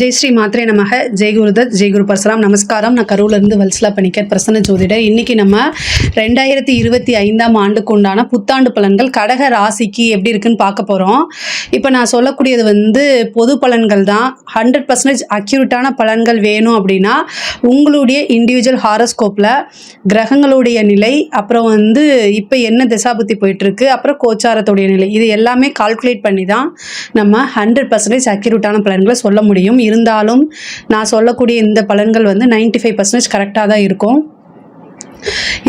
ஜெய் ஸ்ரீ மாத்ரே நமக. ஜெய் குருதத் ஜெய் குரு பரசுராம். நமஸ்காரம். நான் கரூர்லேருந்து வல்சலா பணிக்கர் பிரசன்ன ஜோதிடர். இன்னைக்கு நம்ம ரெண்டாயிரத்தி இருபத்தி ஐந்தாம் ஆண்டுக்கு உண்டான புத்தாண்டு பலன்கள் கடக ராசிக்கு எப்படி இருக்குன்னு பார்க்க போகிறோம் இப்போ நான் சொல்லக்கூடியது வந்து பொது பலன்கள் தான். ஹண்ட்ரட் பர்சன்டேஜ் அக்யூரட்டான பலன்கள் வேணும் அப்படின்னா உங்களுடைய இண்டிவிஜுவல் ஹாரஸ்கோப்பில் கிரகங்களுடைய நிலை அப்புறம் வந்து இப்போ என்ன திசாபுத்தி போயிட்டுருக்கு அப்புறம் கோச்சாரத்துடைய நிலை. இது எல்லாமே கால்குலேட் பண்ணி தான் நம்ம ஹண்ட்ரட் பர்சன்டேஜ் அக்யூரட்டான பலன்களை சொல்ல முடியும். இருந்தாலும் நான் சொல்லக்கூடிய இந்த பலன்கள் வந்து 95% ஃபைவ் பர்சன்டேஜ் கரெக்டாக தான் இருக்கும்.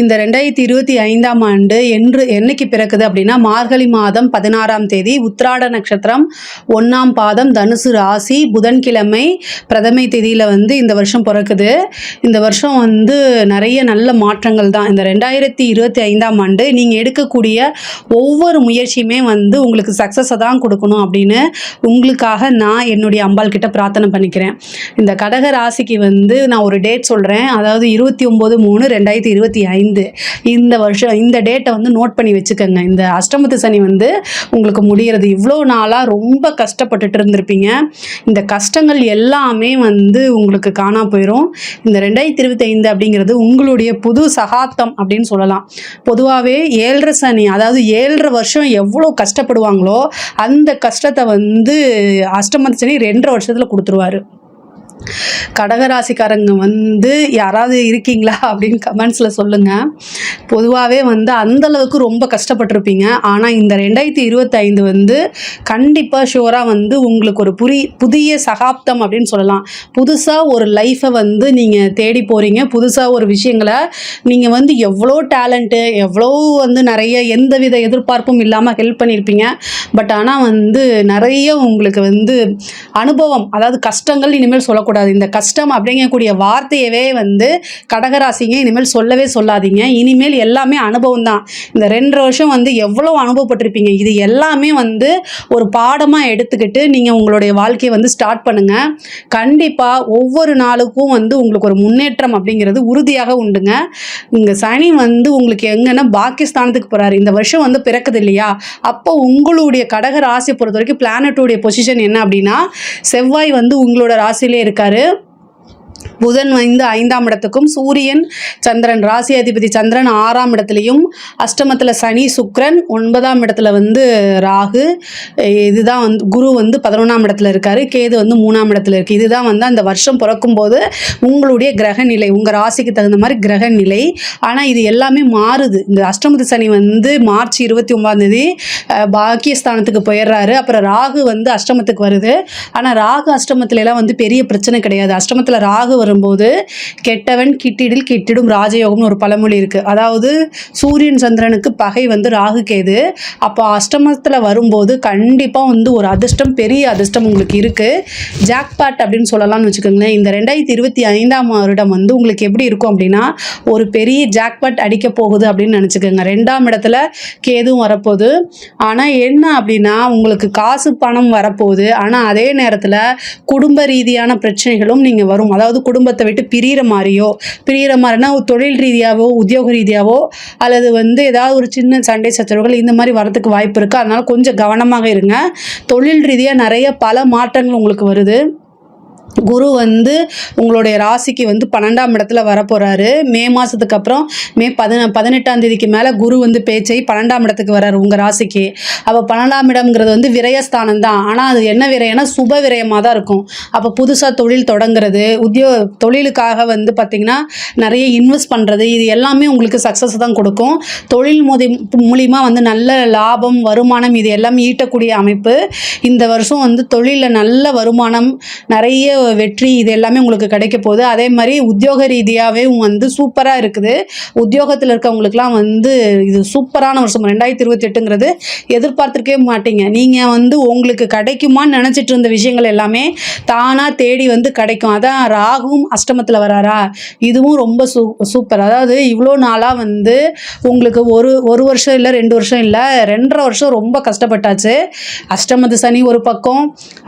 இந்த ரெண்டாயிரத்தி இருபத்தி ஐந்தாம் ஆண்டு என்று என்னைக்கு பிறக்குது அப்படின்னா மார்கழி மாதம் பதினாறாம் தேதி உத்ராட நட்சத்திரம் ஒன்றாம் பாதம் தனுசு ராசி புதன்கிழமை பிரதமை தேதியில் வந்து இந்த வருஷம் பிறக்குது. இந்த வருஷம் வந்து நிறைய நல்ல மாற்றங்கள் தான். இந்த ரெண்டாயிரத்தி இருபத்தி ஐந்தாம் ஆண்டு நீங்கள் எடுக்கக்கூடிய ஒவ்வொரு முயற்சியுமே வந்து உங்களுக்கு சக்ஸஸை தான் கொடுக்கணும் அப்படின்னு உங்களுக்காக நான் என்னுடைய அம்பாள் கிட்ட பிரார்த்தனை பண்ணிக்கிறேன். இந்த கடக ராசிக்கு வந்து நான் ஒரு டேட் சொல்கிறேன் அதாவது இருபத்தி ஒம்பது மூணு ரெண்டாயிரத்தி இருபத்தி ஐந்து. இந்த வருஷம் இந்த டேட்டை வந்து நோட் பண்ணி வச்சுக்கோங்க. இந்த அஷ்டமத்து சனி வந்து உங்களுக்கு முடிகிறது இவ்வளோ நாளாக ரொம்ப கஷ்டப்பட்டுட்டு இருந்திருப்பீங்க. இந்த கஷ்டங்கள் எல்லாமே வந்து உங்களுக்கு காணா போயிடும் இந்த ரெண்டாயிரத்தி இருபத்தி ஐந்து அப்படிங்கிறது உங்களுடைய புது சகாப்தம் அப்படின்னு சொல்லலாம். பொதுவாகவே ஏழரை சனி அதாவது ஏழரை வருஷம் எவ்வளோ கஷ்டப்படுவாங்களோ அந்த கஷ்டத்தை வந்து அஷ்டமத்து சனி ரெண்டரை வருஷத்தில் கொடுத்துருவாரு. கடகராசிக்காரங்க வந்து யாராவது இருக்கீங்களா அப்படின்னு கமெண்ட்ஸில் சொல்லுங்கள் பொதுவாகவே வந்து அந்த அளவுக்கு ரொம்ப கஷ்டப்பட்டிருப்பீங்க. ஆனால் இந்த ரெண்டாயிரத்தி இருபத்தைந்து வந்து கண்டிப்பாக ஷுவராக வந்து உங்களுக்கு ஒரு புரி புதிய சகாப்தம் அப்படின்னு சொல்லலாம். புதுசாக ஒரு லைஃப்பை வந்து நீங்கள் தேடி போகிறீங்க புதுசாக ஒரு விஷயங்களை நீங்கள் வந்து எவ்வளோ டேலண்ட்டு எவ்வளோ வந்து நிறைய எந்தவித எதிர்பார்ப்பும் இல்லாமல் ஹெல்ப் பண்ணியிருப்பீங்க. பட் ஆனால் வந்து நிறைய உங்களுக்கு வந்து அனுபவம் அதாவது கஷ்டங்கள் இனிமேல் சொல்லக்கூடாது இந்த கஷ்டம் அப்படிங்கக்கூடிய வார்த்தையவே வந்து கடகராசிங்க இனிமேல் சொல்லவே சொல்லாதீங்க. இனிமேல் எல்லாமே அனுபவம் தான். இந்த ரெண்டு வருஷம் வந்து எவ்வளோ அனுபவப்பட்டிருப்பீங்க? இது எல்லாமே வந்து ஒரு பாடமாக எடுத்துக்கிட்டு நீங்கள் உங்களுடைய வாழ்க்கையை வந்து ஸ்டார்ட் பண்ணுங்கள் கண்டிப்பாக ஒவ்வொரு நாளுக்கும் வந்து உங்களுக்கு ஒரு முன்னேற்றம் அப்படிங்கிறது உறுதியாக உண்டுங்க. இங்கே சனி வந்து உங்களுக்கு எங்கன்னா பாகிஸ்தானத்துக்கு போகிறாரு இந்த வருஷம் வந்து பிறக்குது இல்லையா? அப்போ உங்களுடைய கடக ராசியை பொறுத்த வரைக்கும் பிளானட்டுடைய பொசிஷன் என்ன அப்படின்னா செவ்வாய் வந்து உங்களோட ராசியிலே இருக்காரு புதன் வந்து ஐந்தாம் இடத்துக்கும் சூரியன் சந்திரன் ராசி அதிபதி சந்திரன் ஆறாம் இடத்துலையும் அஷ்டமத்தில் சனி சுக்ரன் ஒன்பதாம் இடத்துல வந்து ராகு. இதுதான் வந்து குரு வந்து பதினொன்றாம் இடத்துல இருக்காரு கேது வந்து மூணாம் இடத்துல இருக்குது இதுதான் வந்து அந்த வருஷம் பிறக்கும் போது உங்களுடைய கிரக நிலை உங்கள் ராசிக்கு தகுந்த மாதிரி கிரக நிலை. ஆனால் இது எல்லாமே மாறுது. இந்த அஷ்டமத்து சனி வந்து மார்ச் இருபத்தி ஒன்பதாம் தேதி பாக்கியஸ்தானத்துக்கு போயிடுறாரு. அப்புறம் ராகு வந்து அஷ்டமத்துக்கு வருது. ஆனால் ராகு அஷ்டமத்துல எல்லாம் வந்து பெரிய பிரச்சனை கிடையாது. அஷ்டமத்தில் ராகு ராகு வரும்போது கெட்டவன் கிட்டிடில் கிட்டிடும் ராஜயோகம்னு ஒரு பழமொழி இருக்குது அதாவது சூரியன் சந்திரனுக்கு பகை வந்து ராகு கேது. அப்போ அஷ்டமத்தில் வரும்போது கண்டிப்பாக வந்து ஒரு அதிர்ஷ்டம் பெரிய அதிர்ஷ்டம் உங்களுக்கு இருக்குது ஜாக்பாட் அப்படின்னு சொல்லலாம்னு வச்சுக்கோங்களேன். இந்த ரெண்டாயிரத்தி இருபத்தி ஐந்தாம் வருடம் வந்து உங்களுக்கு எப்படி இருக்கும் அப்படின்னா ஒரு பெரிய ஜாக்பாட் அடிக்க போகுது அப்படின்னு நினச்சிக்கோங்க. ரெண்டாம் இடத்துல கேதுவும் வரப்போகுது. ஆனால் என்ன அப்படின்னா உங்களுக்கு காசு பணம் வரப்போகுது. ஆனால் அதே நேரத்தில் குடும்ப ரீதியான பிரச்சனைகளும் நீங்கள் வரும். அதாவது குடும்பத்தை விட்டு பிரிகிற மாதிரியோ பிரிகிற மாதிரினா ஒரு தொழில் ரீதியாகவோ உத்தியோக ரீதியாகவோ அல்லது வந்து ஏதாவது ஒரு சின்ன சண்டை சச்சரவுகள் இந்த மாதிரி வரதுக்கு வாய்ப்பு இருக்குது அதனால் கொஞ்சம் கவனமாக இருங்க. தொழில் ரீதியாக நிறைய பல மாற்றங்கள் உங்களுக்கு வருது. குரு வந்து உங்களுடைய ராசிக்கு வந்து பன்னெண்டாம் இடத்துல வரப்போகிறாரு மே மாதத்துக்கு அப்புறம் மே பதின பதினெட்டாம் தேதிக்கு மேலே குரு வந்து பேச்சை பன்னெண்டாம் இடத்துக்கு வர்றாரு உங்கள் ராசிக்கு. அப்போ பன்னெண்டாம் இடம்ங்கிறது வந்து விரயஸ்தானம் தான் ஆனால் அது என்ன விரயம்னா சுப விரயமாக தான் இருக்கும். அப்போ புதுசாக தொழில் தொடங்குறது உத்தியோ தொழிலுக்காக வந்து பார்த்திங்கன்னா நிறைய இன்வெஸ்ட் பண்ணுறது இது எல்லாமே உங்களுக்கு சக்ஸஸ் தான் கொடுக்கும். தொழில் மூதி மூலிமா வந்து நல்ல லாபம் வருமானம் இது எல்லாமே ஈட்டக்கூடிய அமைப்பு. இந்த வருஷம் வந்து தொழிலில் நல்ல வருமானம் நிறைய வெற்றி இது எல்லாமே உங்களுக்கு கிடைக்க போகுது. அதே மாதிரி உத்தியோக ரீதியாகவே வந்து சூப்பராக இருக்குது. உத்தியோகத்தில் இருக்கவங்களுக்குலாம் வந்து இது சூப்பரான வருஷம் ரெண்டாயிரத்தி இருபத்தெட்டுங்கிறது எதிர்பார்த்துருக்கவே மாட்டீங்க. நீங்கள் வந்து உங்களுக்கு கிடைக்குமான்னு நினச்சிட்டு இருந்த விஷயங்கள் எல்லாமே தானாக தேடி வந்து கிடைக்கும். அதான் ராகுவும் அஷ்டமத்தில் வராரா? இதுவும் ரொம்ப சூ சூப்பர். அதாவது இவ்வளோ நாளாக வந்து உங்களுக்கு ஒரு ஒரு வருஷம் இல்லை ரெண்டு வருஷம் இல்லை ரெண்டரை வருஷம் ரொம்ப கஷ்டப்பட்டாச்சு. அஷ்டமத்து சனி ஒரு பக்கம்.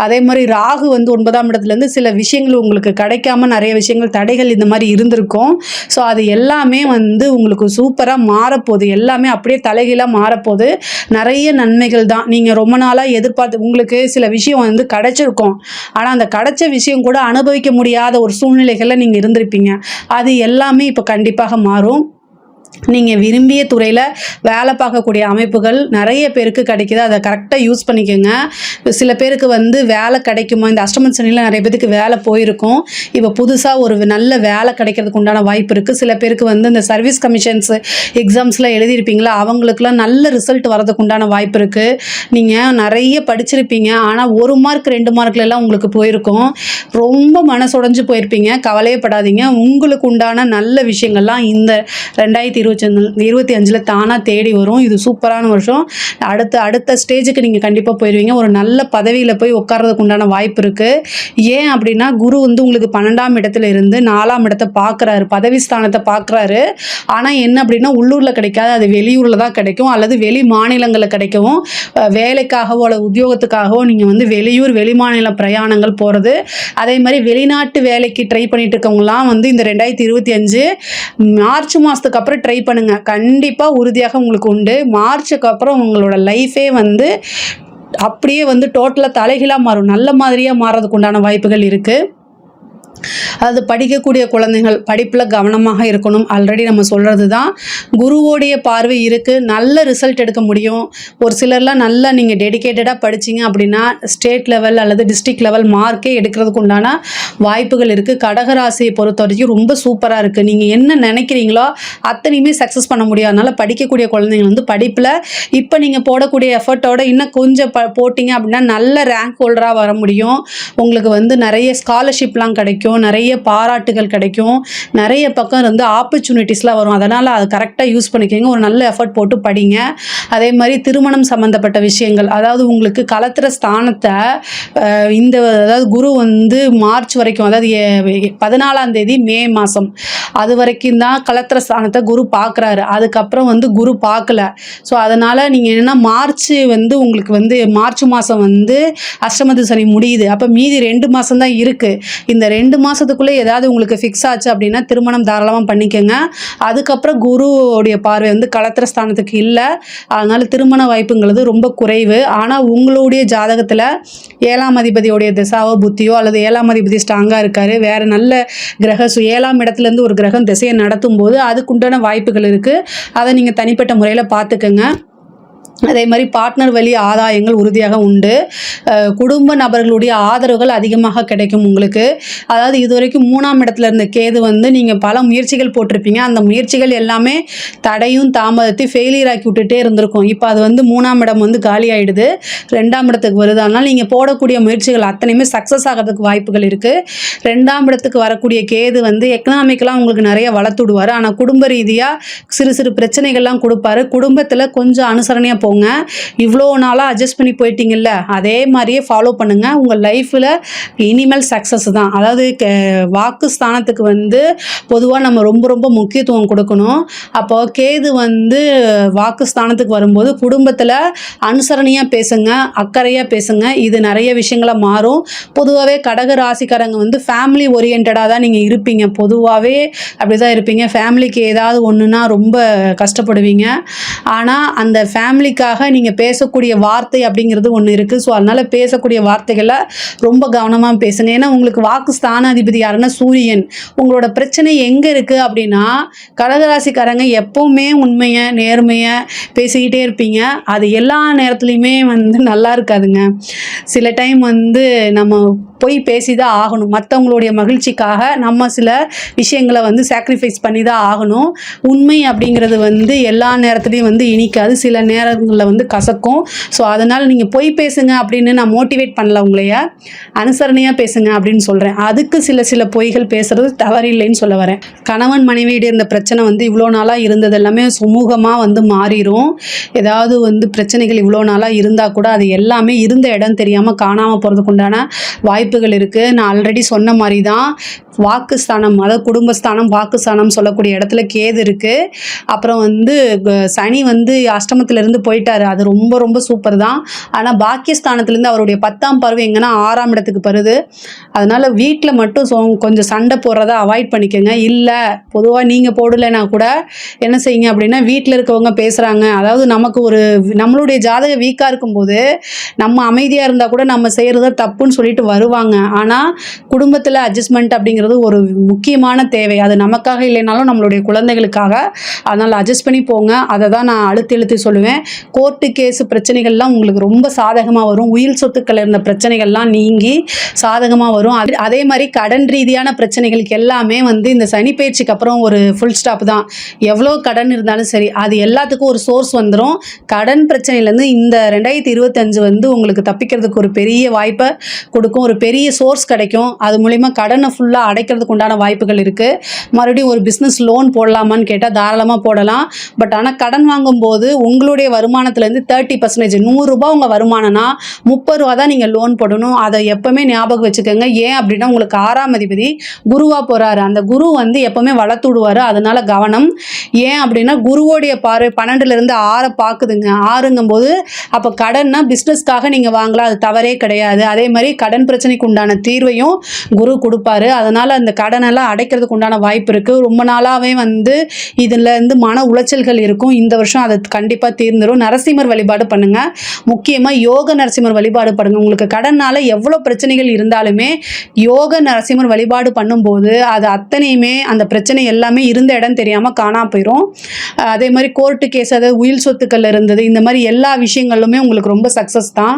அதே மாதிரி ராகு வந்து ஒன்பதாம் இடத்துலேருந்து சில விஷயங்கள் உங்களுக்கு கிடைக்காம நிறைய விஷயங்கள் தடைகள் இந்த மாதிரி இருந்திருக்கும். ஸோ அது எல்லாமே வந்து உங்களுக்கு சூப்பராக மாறப்போகுது. எல்லாமே அப்படியே தலைகீழாக மாறப்போகுது. நிறைய நன்மைகள் தான். நீங்கள் ரொம்ப நாளாக எதிர்பார்த்து உங்களுக்கு சில விஷயம் வந்து கிடைச்சிருக்கும். ஆனால் அந்த கிடைச்ச விஷயம் கூட அனுபவிக்க முடியாத ஒரு சூழ்நிலைகளில் நீங்கள் இருந்திருப்பீங்க. அது எல்லாமே இப்போ கண்டிப்பாக மாறும். நீங்கள் விரும்பிய துறையில் வேலை பார்க்கக்கூடிய அமைப்புகள் நிறைய பேருக்கு கிடைக்குது. அதை கரெக்டாக யூஸ் பண்ணிக்கோங்க. சில பேருக்கு வந்து வேலை கிடைக்குமா? இந்த அஷ்டமன் சனியில் நிறைய பேருக்கு வேலை போயிருக்கும். இப்போ புதுசாக ஒரு நல்ல வேலை கிடைக்கிறதுக்கு உண்டான வாய்ப்பு இருக்குது சில பேருக்கு வந்து இந்த சர்வீஸ் கமிஷன்ஸ் எக்ஸாம்ஸ்லாம் எழுதியிருப்பீங்களா? அவங்களுக்குலாம் நல்ல ரிசல்ட் வரதுக்கு உண்டான வாய்ப்பு இருக்குது நீங்கள் நிறைய படிச்சிருப்பீங்க. ஆனால் ஒரு மார்க் ரெண்டு மார்க்ல உங்களுக்கு போயிருக்கும். ரொம்ப மனசுடைஞ்சு போயிருப்பீங்க. கவலையப்படாதீங்க. உங்களுக்கு உண்டான நல்ல விஷயங்கள்லாம் இந்த ரெண்டாயிரத்தி இருபத்தி இருபத்தி அஞ்சில் தானாக தேடி வரும். இது சூப்பரான வருஷம். அடுத்த அடுத்த ஸ்டேஜுக்கு நீங்கள் கண்டிப்பாக போயிடுவீங்க ஒரு நல்ல பதவியில் போய் உட்கார்றதுக்கு உண்டான வாய்ப்பு இருக்குது ஏன் அப்படின்னா குரு வந்து உங்களுக்கு பன்னெண்டாம் இடத்துல இருந்து நாலாம் இடத்தை பார்க்குறாரு பதவி ஸ்தானத்தை பார்க்குறாரு ஆனால் என்ன அப்படின்னா உள்ளூரில் கிடைக்காது. அது வெளியூரில் தான் கிடைக்கும். அல்லது வெளி மாநிலங்களில் கிடைக்கவும் வேலைக்காகவோ அல்லது உத்தியோகத்துக்காகவோ நீங்கள் வந்து வெளியூர் வெளிமாநில பிரயாணங்கள் போகிறது அதே மாதிரி வெளிநாட்டு வேலைக்கு ட்ரை பண்ணிட்டு இருக்கவங்களாம் வந்து இந்த ரெண்டாயிரத்தி இருபத்தி அஞ்சு மார்ச் மாதத்துக்கு அப்புறம் ட்ரை பண்ணுங்க. கண்டிப்பாக உறுதியாக உங்களுக்கு உண்டு. மார்ச்சுக்கு அப்புறம் உங்களோட லைஃபே வந்து அப்படியே வந்து டோட்டலாக தலைகீழாக மாறும். நல்ல மாதிரியாக மாறதுக்கு உண்டான வாய்ப்புகள் இருக்குது அதாவது படிக்கக்கூடிய குழந்தைகள் படிப்பில் கவனமாக இருக்கணும். ஆல்ரெடி நம்ம சொல்கிறது தான் குருவோடைய பார்வை இருக்குது நல்ல ரிசல்ட் எடுக்க முடியும். ஒரு சிலர்லாம் நல்லா நீங்கள் டெடிகேட்டடாக படிச்சீங்க அப்படின்னா ஸ்டேட் லெவல் அல்லது டிஸ்ட்ரிக்ட் லெவல் மார்க்கே எடுக்கிறதுக்கு உண்டான வாய்ப்புகள் இருக்குது கடகராசியை பொறுத்த வரைக்கும் ரொம்ப சூப்பராக இருக்குது நீங்கள் என்ன நினைக்கிறீங்களோ அத்தனையுமே சக்ஸஸ் பண்ண முடியும். அதனால் படிக்கக்கூடிய குழந்தைங்கள் வந்து படிப்பில் இப்போ நீங்கள் போடக்கூடிய எஃபர்ட்டோட இன்னும் கொஞ்சம் ப போட்டிங்க அப்படின்னா நல்ல ரேங்க் ஹோல்டராக வர முடியும். உங்களுக்கு வந்து நிறைய ஸ்காலர்ஷிப்லாம் கிடைக்கும். நிறைய பாராட்டுகள் கிடைக்கும் நிறைய பக்கம் இருந்து ஆப்பர்ச்சுனிட்டிஸ்லாம் வரும். அதனால் அது கரெக்டாக யூஸ் பண்ணிக்கோங்க. ஒரு நல்ல எஃபர்ட் போட்டு படிங்க. அதே மாதிரி திருமணம் சம்மந்தப்பட்ட விஷயங்கள் அதாவது உங்களுக்கு கலத்திர ஸ்தானத்தை இந்த அதாவது குரு வந்து மார்ச் வரைக்கும் அதாவது பதினாலாம் தேதி மே மாதம் அது வரைக்கும் தான் கலத்திர ஸ்தானத்தை குரு பார்க்குறாரு. அதுக்கப்புறம் வந்து குரு பார்க்கல. ஸோ அதனால் நீங்கள் என்னென்னா மார்ச் வந்து உங்களுக்கு வந்து மார்ச் மாதம் வந்து அஷ்டமதி சனி முடியுது. அப்போ மீதி ரெண்டு மாதம் தான் இருக்குது இந்த ரெண்டு மாதத்துக்குள்ளே ஏதாவது உங்களுக்கு ஃபிக்ஸ் ஆச்சு அப்படின்னா திருமணம் தாராளமாக பண்ணிக்கோங்க. அதுக்கப்புறம் குருவோடைய பார்வை வந்து கலத்திர ஸ்தானத்துக்கு இல்லை. அதனால் திருமண வாய்ப்புங்கிறது ரொம்ப குறைவு. ஆனால் உங்களுடைய ஜாதகத்தில் ஏழாம் அதிபதியோடைய திசாவோ புத்தியோ அல்லது ஏழாம் அதிபதி ஸ்ட்ராங்காக இருக்கார். வேறு நல்ல கிரக சு ஏழாம் இடத்துலேருந்து ஒரு கிரகம் திசையை நடத்தும் போது அதுக்குண்டான வாய்ப்புகள் இருக்குது அதை நீங்கள் தனிப்பட்ட முறையில் பார்த்துக்கோங்க. அதே மாதிரி பார்ட்னர் வழி ஆதாயங்கள் உறுதியாக உண்டு. குடும்ப நபர்களுடைய ஆதரவுகள் அதிகமாக கிடைக்கும் உங்களுக்கு. அதாவது இதுவரைக்கும் மூணாம் இடத்துல இருந்த கேது வந்து நீங்கள் பல முயற்சிகள் போட்டிருப்பீங்க. அந்த முயற்சிகள் எல்லாமே தடையும் தாமதத்தை ஃபெயிலியர் ஆக்கி விட்டுட்டே இருந்திருக்கும். இப்போ அது வந்து மூணாம் இடம் வந்து காலி ஆகிடுது ரெண்டாம் இடத்துக்கு வருது. அதனால் நீங்கள் போடக்கூடிய முயற்சிகள் அத்தனையுமே சக்ஸஸ் ஆகிறதுக்கு வாய்ப்புகள் இருக்குது ரெண்டாம் இடத்துக்கு வரக்கூடிய கேது வந்து எக்கனாமிக்கெலாம் உங்களுக்கு நிறைய வளர்த்து விடுவார். ஆனால் குடும்ப ரீதியாக சிறு சிறு பிரச்சனைகள்லாம் கொடுப்பாரு. குடும்பத்தில் கொஞ்சம் அனுசரணையாக போங்க இவ்வளோ நாளாக அட்ஜஸ்ட் பண்ணி போயிட்டீங்கல்ல அதே மாதிரியே ஃபாலோ பண்ணுங்கள் உங்கள் லைஃப்பில் இனிமேல் சக்ஸஸ் தான். அதாவது க- வாக்கு ஸ்தானத்துக்கு வந்து பொதுவாக நம்ம ரொம்ப ரொம்ப முக்கியத்துவம் கொடுக்கணும். அப்போ கேது வந்து வாக்கு ஸ்தானத்துக்கு வரும்போது குடும்பத்தில் அனுசரணையாக பேசுங்க அக்கறையாக பேசுங்க. இது நிறைய விஷயங்கள மாறும். பொதுவாகவே கடக ராசிக்காரங்க வந்து ஃபேமிலி ஓரியன்டாக தான் நீங்கள் இருப்பீங்க. பொதுவாகவே அப்படி தான் இருப்பீங்க ஃபேமிலிக்கு ஏதாவது ஒன்றுனா ரொம்ப கஷ்டப்படுவீங்க. ஆனால் அந்த ஃபேமிலிக்காக நீங்கள் பேசக்கூடிய வார்த்தை அப்படிங்கிறது ஒன்று இருக்குது ஸோ அதனால் பேசக்கூடிய வார்த்தைகளை ரொம்ப கவனமாக பேசுங்க. ஏன்னா உங்களுக்கு வாக்கு ஸ்தானாதிபதி யாருன்னா சூரியன். உங்களோட பிரச்சனை எங்கே இருக்குது அப்படின்னா கடகராசிக்காரங்க எப்போவுமே உண்மையை நேர்மையை பேசிக்கிட்டே இருப்பீங்க. அது எல்லா நேரத்துலையுமே வந்து நல்லா இருக்காதுங்க. சில டைம் வந்து நம்ம போய் பேசி தான் ஆகணும். மற்றவங்களுடைய மகிழ்ச்சிக்காக நம்ம சில விஷயங்களை வந்து சாக்ரிஃபைஸ் பண்ணி தான் ஆகணும். உண்மை அப்படிங்கிறது வந்து எல்லா நேரத்துலையும் வந்து இனிக்காது. சில நேரம் நேரங்களில் வந்து கசக்கும். ஸோ அதனால் நீங்கள் பொய் பேசுங்க அப்படின்னு நான் மோட்டிவேட் பண்ணல உங்களைய. அனுசரணையாக பேசுங்க அப்படின்னு சொல்கிறேன் அதுக்கு சில சில பொய்கள் பேசுறது தவறில்லைன்னு சொல்ல வரேன். கணவன் மனைவியிட இந்த பிரச்சனை வந்து இவ்வளோ நாளாக இருந்தது எல்லாமே சுமூகமாக வந்து மாறிடும் ஏதாவது வந்து பிரச்சனைகள் இவ்வளோ நாளாக இருந்தால் கூட அது எல்லாமே இருந்த இடம் தெரியாமல் காணாமல் போகிறதுக்கு உண்டான வாய்ப்புகள் இருக்குது நான் ஆல்ரெடி சொன்ன மாதிரி தான் வாக்குஸ்தானம் அதாவது குடும்பஸ்தானம் வாக்குஸ்தானம் சொல்லக்கூடிய இடத்துல கேது இருக்குது அப்புறம் வந்து சனி வந்து அஷ்டமத்திலேருந்து போய் போயிட்டாரு. அது ரொம்ப ரொம்ப சூப்பர் தான். ஆனால் பாக்கியஸ்தானத்துலேருந்து அவருடைய பத்தாம் பருவம் எங்கன்னா ஆறாம் இடத்துக்கு பருது அதனால வீட்டில் மட்டும் சொ- கொஞ்சம் சண்டை போடுறத அவாய்ட் பண்ணிக்கோங்க. இல்லை பொதுவாக நீங்கள் போடலைன்னா கூட என்ன செய்யுங்க அப்படின்னா வீட்டில் இருக்கவங்க பேசுகிறாங்க அதாவது நமக்கு ஒரு நம்மளுடைய ஜாதக வீக்காக இருக்கும்போது நம்ம அமைதியாக இருந்தால் கூட நம்ம செய்கிறத தப்புன்னு சொல்லிட்டு வருவாங்க. ஆனால் குடும்பத்தில் அட்ஜஸ்ட்மெண்ட் அப்படிங்கிறது ஒரு முக்கியமான தேவை. அது நமக்காக இல்லைனாலும் நம்மளுடைய குழந்தைகளுக்காக. அதனால் அட்ஜஸ்ட் பண்ணி போங்க. அதை தான் நான் அழுத்தி எழுத்து சொல்லுவேன். கோர்ட்டு கேஸு பிரச்சனைகள்லாம் உங்களுக்கு ரொம்ப சாதகமாக வரும். உயிர் சொத்துக்கள் இருந்த பிரச்சனைகள்லாம் நீங்கி சாதகமாக வரும். அதே மாதிரி கடன் ரீதியான பிரச்சனைகளுக்கு எல்லாமே வந்து இந்த சனி பயிற்சிக்கு அப்புறம் ஒரு ஃபுல் ஸ்டாப் தான். எவ்வளோ கடன் இருந்தாலும் சரி அது எல்லாத்துக்கும் ஒரு சோர்ஸ் வந்துடும் கடன் பிரச்சனையிலேருந்து இந்த ரெண்டாயிரத்தி இருபத்தஞ்சு வந்து உங்களுக்கு தப்பிக்கிறதுக்கு ஒரு பெரிய வாய்ப்பை கொடுக்கும். ஒரு பெரிய சோர்ஸ் கிடைக்கும். அது மூலிமா கடனை ஃபுல்லாக அடைக்கிறதுக்கு உண்டான வாய்ப்புகள் இருக்குது மறுபடியும் ஒரு பிஸ்னஸ் லோன் போடலாமான்னு கேட்டால் தாராளமாக போடலாம். பட் ஆனால் கடன் வாங்கும்போது உங்களுடைய வரும் வருமானத்துலேருந்து தேர்ட்டி பர்சன்டேஜ் நூறுரூபா உங்கள் வருமானம்னா முப்பது ரூபா தான் நீங்கள் லோன் போடணும். அதை எப்போவுமே ஞாபகம் வச்சுக்கோங்க. ஏன் அப்படின்னா உங்களுக்கு ஆறாம் அதிபதி குருவாக போகிறாரு அந்த குரு வந்து எப்போவுமே வளர்த்து விடுவார் அதனால கவனம். ஏன் அப்படின்னா குருவோடைய பார்வை பன்னெண்டுலேருந்து ஆறை பார்க்குதுங்க. ஆறுங்கும்போது அப்போ கடன்னா பிஸ்னஸ்க்காக நீங்கள் வாங்கலாம். அது தவறே கிடையாது. அதே மாதிரி கடன் பிரச்சனைக்கு உண்டான தீர்வையும் குரு கொடுப்பாரு. அதனால் அந்த கடனெல்லாம் அடைக்கிறதுக்கு உண்டான வாய்ப்பு இருக்குது ரொம்ப நாளாகவே வந்து இதில் இருந்து மன உளைச்சல்கள் இருக்கும். இந்த வருஷம் அதை கண்டிப்பாக தீர்ந்துடும் நரசிம்மர் வழிபாடு பண்ணுங்கள் முக்கியமாக யோக நரசிம்மர் வழிபாடு பண்ணுங்க. உங்களுக்கு கடனால் எவ்வளோ பிரச்சனைகள் இருந்தாலுமே யோக நரசிம்மர் வழிபாடு பண்ணும்போது அது அத்தனையுமே அந்த பிரச்சனை எல்லாமே இருந்த இடம் தெரியாமல் காணாம போயிடும் அதே மாதிரி கோர்ட்டு கேஸ் அதாவது உயில் சொத்துக்கள் இருந்தது இந்த மாதிரி எல்லா விஷயங்களுமே உங்களுக்கு ரொம்ப சக்ஸஸ் தான்.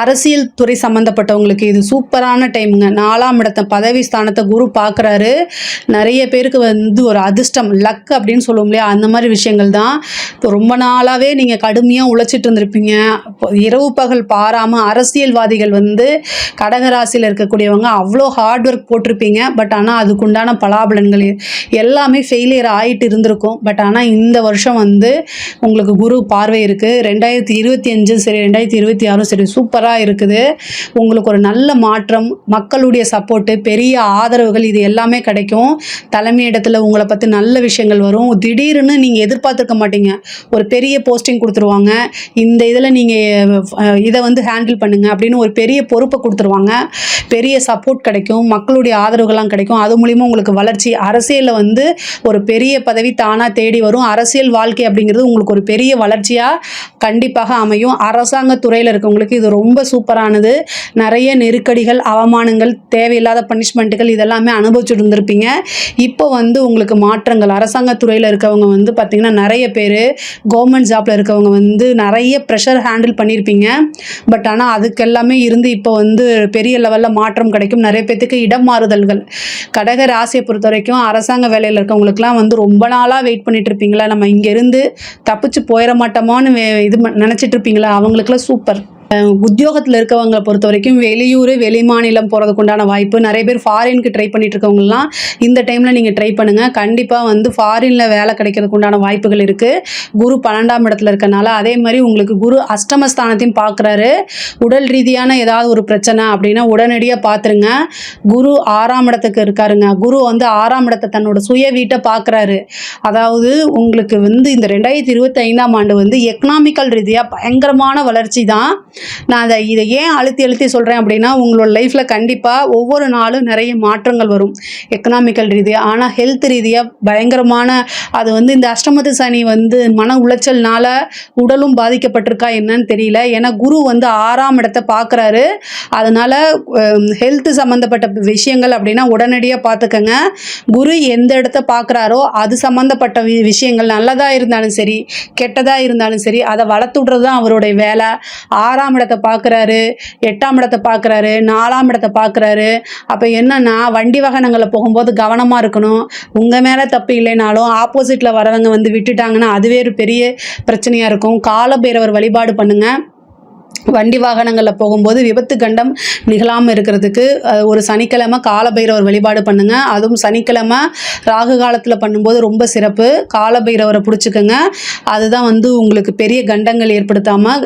அரசியல் துறை சம்மந்தப்பட்டவங்களுக்கு இது சூப்பரான டைமுங்க. நாலாம் இடத்த பதவி ஸ்தானத்தை குரு பார்க்குறாரு. நிறைய பேருக்கு வந்து ஒரு அதிர்ஷ்டம் லக் அப்படின்னு சொல்லுவோம் இல்லையா? அந்த மாதிரி விஷயங்கள் தான். இப்போ ரொம்ப நாளாகவே நீங்கள் கடுமையாக உழைச்சிட்டு இருந்திருப்பீங்க. இரவு பகல் பாராமல் அரசியல்வாதிகள் வந்து கடகராசியில் இருக்கக்கூடியவங்க அவ்வளோ ஹார்ட் ஒர்க் போட்டிருப்பீங்க. பட் ஆனால் அதுக்குண்டான பலாபலன்கள் எல்லாமே ஃபெயிலியர் ஆகிட்டு இருந்திருக்கும். பட் ஆனால் இந்த வருஷம் வந்து உங்களுக்கு குரு பார்வை இருக்குது ரெண்டாயிரத்தி இருபத்தி அஞ்சு சரி ரெண்டாயிரத்தி இருபத்தி ஆறும் யூனிவர்சிட்டி சூப்பராக இருக்குது. உங்களுக்கு ஒரு நல்ல மாற்றம் மக்களுடைய சப்போர்ட்டு பெரிய ஆதரவுகள் இது எல்லாமே கிடைக்கும். தலைமை இடத்துல உங்களை பற்றி நல்ல விஷயங்கள் வரும். திடீர்னு நீங்கள் எதிர்பார்த்துருக்க மாட்டீங்க. ஒரு பெரிய போஸ்டிங் கொடுத்துருவாங்க. இந்த இதில் நீங்கள் இதை வந்து ஹேண்டில் பண்ணுங்க அப்படின்னு ஒரு பெரிய பொறுப்பை கொடுத்துருவாங்க. பெரிய சப்போர்ட் கிடைக்கும். மக்களுடைய ஆதரவுகள்லாம் கிடைக்கும். அது மூலிமா உங்களுக்கு வளர்ச்சி. அரசியலில் வந்து ஒரு பெரிய பதவி தானாக தேடி வரும். அரசியல் வாழ்க்கை அப்படிங்கிறது உங்களுக்கு ஒரு பெரிய வளர்ச்சியாக கண்டிப்பாக அமையும். அரசாங்க துறையில் இருக்கவங்களுக்கு இது ரொம்ப சூப்பரானது. நிறைய நெருக்கடிகள் அவமானங்கள் தேவையில்லாத பனிஷ்மெண்ட்டுகள் இதெல்லாமே அனுபவிச்சுட்டு இருந்திருப்பீங்க இப்போ வந்து உங்களுக்கு மாற்றங்கள். அரசாங்க துறையில் இருக்கவங்க வந்து பார்த்திங்கன்னா நிறைய பேர் கவர்மெண்ட் ஜாப்பில் இருக்கவங்க வந்து நிறைய ப்ரெஷர் ஹேண்டில் பண்ணியிருப்பீங்க பட் ஆனால் அதுக்கெல்லாமே இருந்து இப்போ வந்து பெரிய லெவலில் மாற்றம் கிடைக்கும். நிறைய பேர்த்துக்கு இடம் மாறுதல்கள். கடக ராசியை பொறுத்த வரைக்கும் அரசாங்க வேலையில் இருக்கவங்களுக்குலாம் வந்து ரொம்ப நாளாக வெயிட் பண்ணிட்டு இருப்பீங்களா? நம்ம இங்கேருந்து தப்பிச்சு போயிட மாட்டோமான்னு வே- இது ம- இருப்பீங்களா? அவங்களுக்குலாம் சூப்பர் உத்தியோகத்தில் இருக்கவங்களை பொறுத்த வரைக்கும் வெளியூர் வெளி மாநிலம் போகிறதுக்கு உண்டான வாய்ப்பு. நிறைய பேர் ஃபாரினுக்கு ட்ரை பண்ணிட்டு இருக்கவங்கலாம் இந்த டைமில் நீங்கள் ட்ரை பண்ணுங்கள் கண்டிப்பாக வந்து ஃபாரினில் வேலை கிடைக்கிறதுக்கு உண்டான வாய்ப்புகள் இருக்குது குரு பன்னெண்டாம் இடத்துல இருக்கனால அதே மாதிரி உங்களுக்கு குரு அஷ்டமஸ்தானத்தையும் பார்க்குறாரு உடல் ரீதியான ஏதாவது ஒரு பிரச்சனை அப்படின்னா உடனடியாக பார்த்துருங்க குரு ஆறாம் இடத்துக்கு இருக்காருங்க. குரு வந்து ஆறாம் இடத்தை தன்னோட சுய வீட்டை பார்க்குறாரு அதாவது உங்களுக்கு வந்து இந்த ரெண்டாயிரத்தி இருபத்தி ஐந்தாம் ஆண்டு வந்து எக்கனாமிக்கல் ரீதியாக பயங்கரமான வளர்ச்சி தான் நான் அதை இதை ஏன் அழுத்தி அழுத்தி சொல்கிறேன் அப்படின்னா உங்களோட லைஃப்பில் கண்டிப்பாக ஒவ்வொரு நாளும் நிறைய மாற்றங்கள் வரும். எக்கனாமிக்கல் ரீதியாக ஆனால் ஹெல்த் ரீதியாக பயங்கரமான அது வந்து இந்த அஷ்டமத்து சனி வந்து மன உளைச்சல்னால உடலும் பாதிக்கப்பட்டிருக்கா என்னன்னு தெரியல. ஏன்னா குரு வந்து ஆறாம் இடத்தை பார்க்குறாரு. அதனால் ஹெல்த் சம்மந்தப்பட்ட விஷயங்கள் அப்படின்னா உடனடியாக பார்த்துக்கங்க. குரு எந்த இடத்த பார்க்குறாரோ அது சம்மந்தப்பட்ட வி விஷயங்கள் நல்லதாக இருந்தாலும் சரி கெட்டதாக இருந்தாலும் சரி அதை வளர்த்து விட்றது தான் அவருடைய வேலை. ஆறாம் இடத்தை பார்க்குறாரு எட்டாம் இடத்தை பார்க்குறாரு நாலாம் இடத்தை பார்க்குறாரு அப்போ என்னன்னா வண்டி வாகனங்களில் போகும்போது கவனமாக இருக்கணும். உங்கள் மேலே தப்பு இல்லைனாலும் ஆப்போசிட்டில் வரவங்க வந்து விட்டுட்டாங்கன்னா அதுவே ஒரு பெரிய பிரச்சனையாக இருக்கும். காலபைரவர் வழிபாடு பண்ணுங்கள் வண்டி வாகனங்களில் போகும்போது விபத்து கண்டம் நிகழாமல் இருக்கிறதுக்கு ஒரு சனிக்கிழமை காலபைரவர் வழிபாடு பண்ணுங்க. அதுவும் சனிக்கிழமை ராகு காலத்தில் பண்ணும்போது ரொம்ப சிறப்பு. காலபைரவரை பிடிச்சிக்கோங்க. அதுதான் வந்து உங்களுக்கு பெரிய கண்டங்கள் ஏற்படுத்தாமல்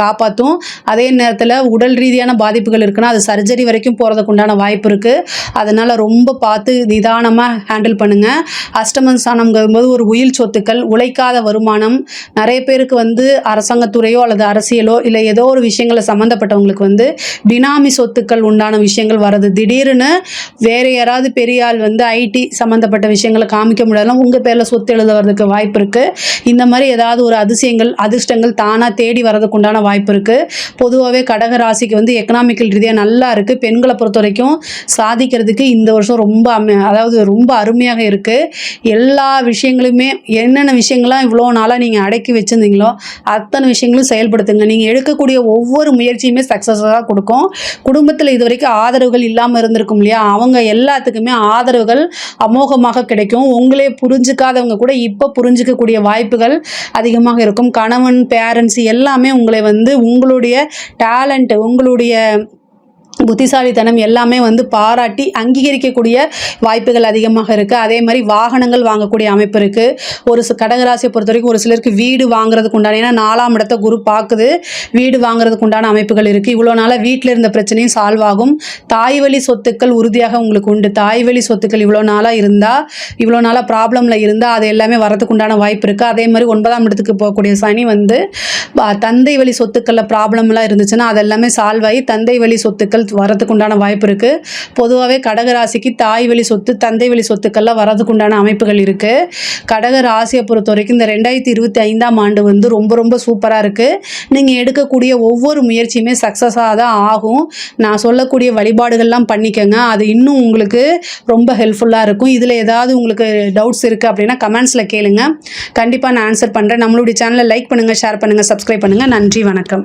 காப்பாற்றும் அதே நேரத்தில் உடல் ரீதியான பாதிப்புகள் இருக்குன்னா அது சர்ஜரி வரைக்கும் போகிறதுக்கு உண்டான வாய்ப்பு இருக்குது அதனால் ரொம்ப பார்த்து நிதானமாக ஹேண்டில் பண்ணுங்கள் அஷ்டமன் ஸ்தானம்ங்கும்போது ஒரு உயில் சொத்துக்கள் உழைக்காத வருமானம். நிறைய பேருக்கு வந்து அரசாங்கத்துறையோ அல்லது அரசியலோ இல்லை ஏதோ ஒரு விஷயங்களை சம்மந்தப்பட்டவங்களுக்கு வந்து பினாமி சொத்துக்கள் உண்டான விஷயங்கள் வர்றது. திடீர்னு வேறு யாராவது பெரிய ஆள் வந்து ஐடி சம்மந்தப்பட்ட விஷயங்களை காமிக்க முடியாதுலாம் உங்கள் பேரில் சொத்து எழுத வர்றதுக்கு வாய்ப்பு இருக்குது இந்த மாதிரி ஏதாவது ஒரு அதிசயங்கள் அதிர்ஷ்டங்கள் தானாக தேடி வர்றதுக்கு உண்டான வாய்ப்பு இருக்குது பொதுவாகவே கடக ராசிக்கு வந்து எக்கனாமிக்கல் ரீதியாக நல்லா இருக்குது பெண்களை பொறுத்த வரைக்கும் சாதிக்கிறதுக்கு இந்த வருஷம் ரொம்ப அம அதாவது ரொம்ப அருமையாக இருக்குது எல்லா விஷயங்களுமே என்னென்ன விஷயங்கள்லாம் இவ்வளோ நாளாக நீங்கள் அடக்கி வச்சுருந்தீங்களோ அத்தனை விஷயங்களும் செயல்படுத்துங்க. நீங்கள் எடுக்கக்கூடிய ஒவ்வொரு முயற்சியுமே சக்ஸஸாக கொடுக்கும். குடும்பத்தில் இது வரைக்கும் ஆதரவுகள் இல்லாமல் இருந்திருக்கும் இல்லையா? அவங்க எல்லாத்துக்குமே ஆதரவுகள் அமோகமாக கிடைக்கும். உங்களே புரிஞ்சுக்காதவங்க கூட இப்போ புரிஞ்சுக்கக்கூடிய வாய்ப்புகள் அதிகமாக இருக்கும். கணவன் பேரண்ட்ஸ் எல்லாமே உங்களை வந்து உங்களுடைய டேலண்ட் உங்களுடைய புத்திசாலித்தனம் எல்லாமே வந்து பாராட்டி அங்கீகரிக்கக்கூடிய வாய்ப்புகள் அதிகமாக இருக்குது அதே மாதிரி வாகனங்கள் வாங்கக்கூடிய அமைப்பு இருக்குது ஒரு கடகராசியை பொறுத்த வரைக்கும் ஒரு சிலருக்கு வீடு வாங்குறதுக்கு உண்டான ஏன்னா நாலாம் இடத்த குரு பார்க்குது. வீடு வாங்குறதுக்கு உண்டான அமைப்புகள் இருக்குது இவ்வளோ நாளாக வீட்டில் இருந்த பிரச்சனையும் சால்வ் ஆகும். தாய் வழி சொத்துக்கள் உறுதியாக உங்களுக்கு உண்டு. தாய் வழி சொத்துக்கள் இவ்வளோ நாளாக இருந்தால் இவ்வளோ நாளாக ப்ராப்ளமில் இருந்தால் அது எல்லாமே வரதுக்கு உண்டான வாய்ப்பு இருக்குது அதே மாதிரி ஒன்பதாம் இடத்துக்கு போகக்கூடிய சனி வந்து தந்தை வழி சொத்துக்களில் ப்ராப்ளம்லாம் இருந்துச்சுன்னா அது எல்லாமே சால்வ் ஆகி தந்தை வழி சொத்துக்கள் வரதுக்கு உண்டான வாய்ப்பு இருக்குது பொதுவாகவே கடகராசிக்கு தாய் வழி சொத்து தந்தை வழி சொத்துக்கள்லாம் வரதுக்கு உண்டான அமைப்புகள் இருக்குது கடக ராசியை பொறுத்த வரைக்கும் இந்த ரெண்டாயிரத்தி இருபத்தி ஐந்தாம் ஆண்டு வந்து ரொம்ப ரொம்ப சூப்பராக இருக்குது நீங்கள் எடுக்கக்கூடிய ஒவ்வொரு முயற்சியுமே சக்ஸஸாக தான் ஆகும். நான் சொல்லக்கூடிய வழிபாடுகள்லாம் பண்ணிக்கோங்க. அது இன்னும் உங்களுக்கு ரொம்ப ஹெல்ப்ஃபுல்லாக இருக்கும். இதில் ஏதாவது உங்களுக்கு டவுட்ஸ் இருக்குது அப்படின்னா கமெண்ட்ஸில் கேளுங்க. கண்டிப்பாக நான் ஆன்சர் பண்ணுறேன் நம்மளுடைய சேனலை லைக் பண்ணுங்கள் ஷேர் பண்ணுங்கள் சப்ஸ்கிரைப் பண்ணுங்கள் நன்றி வணக்கம்.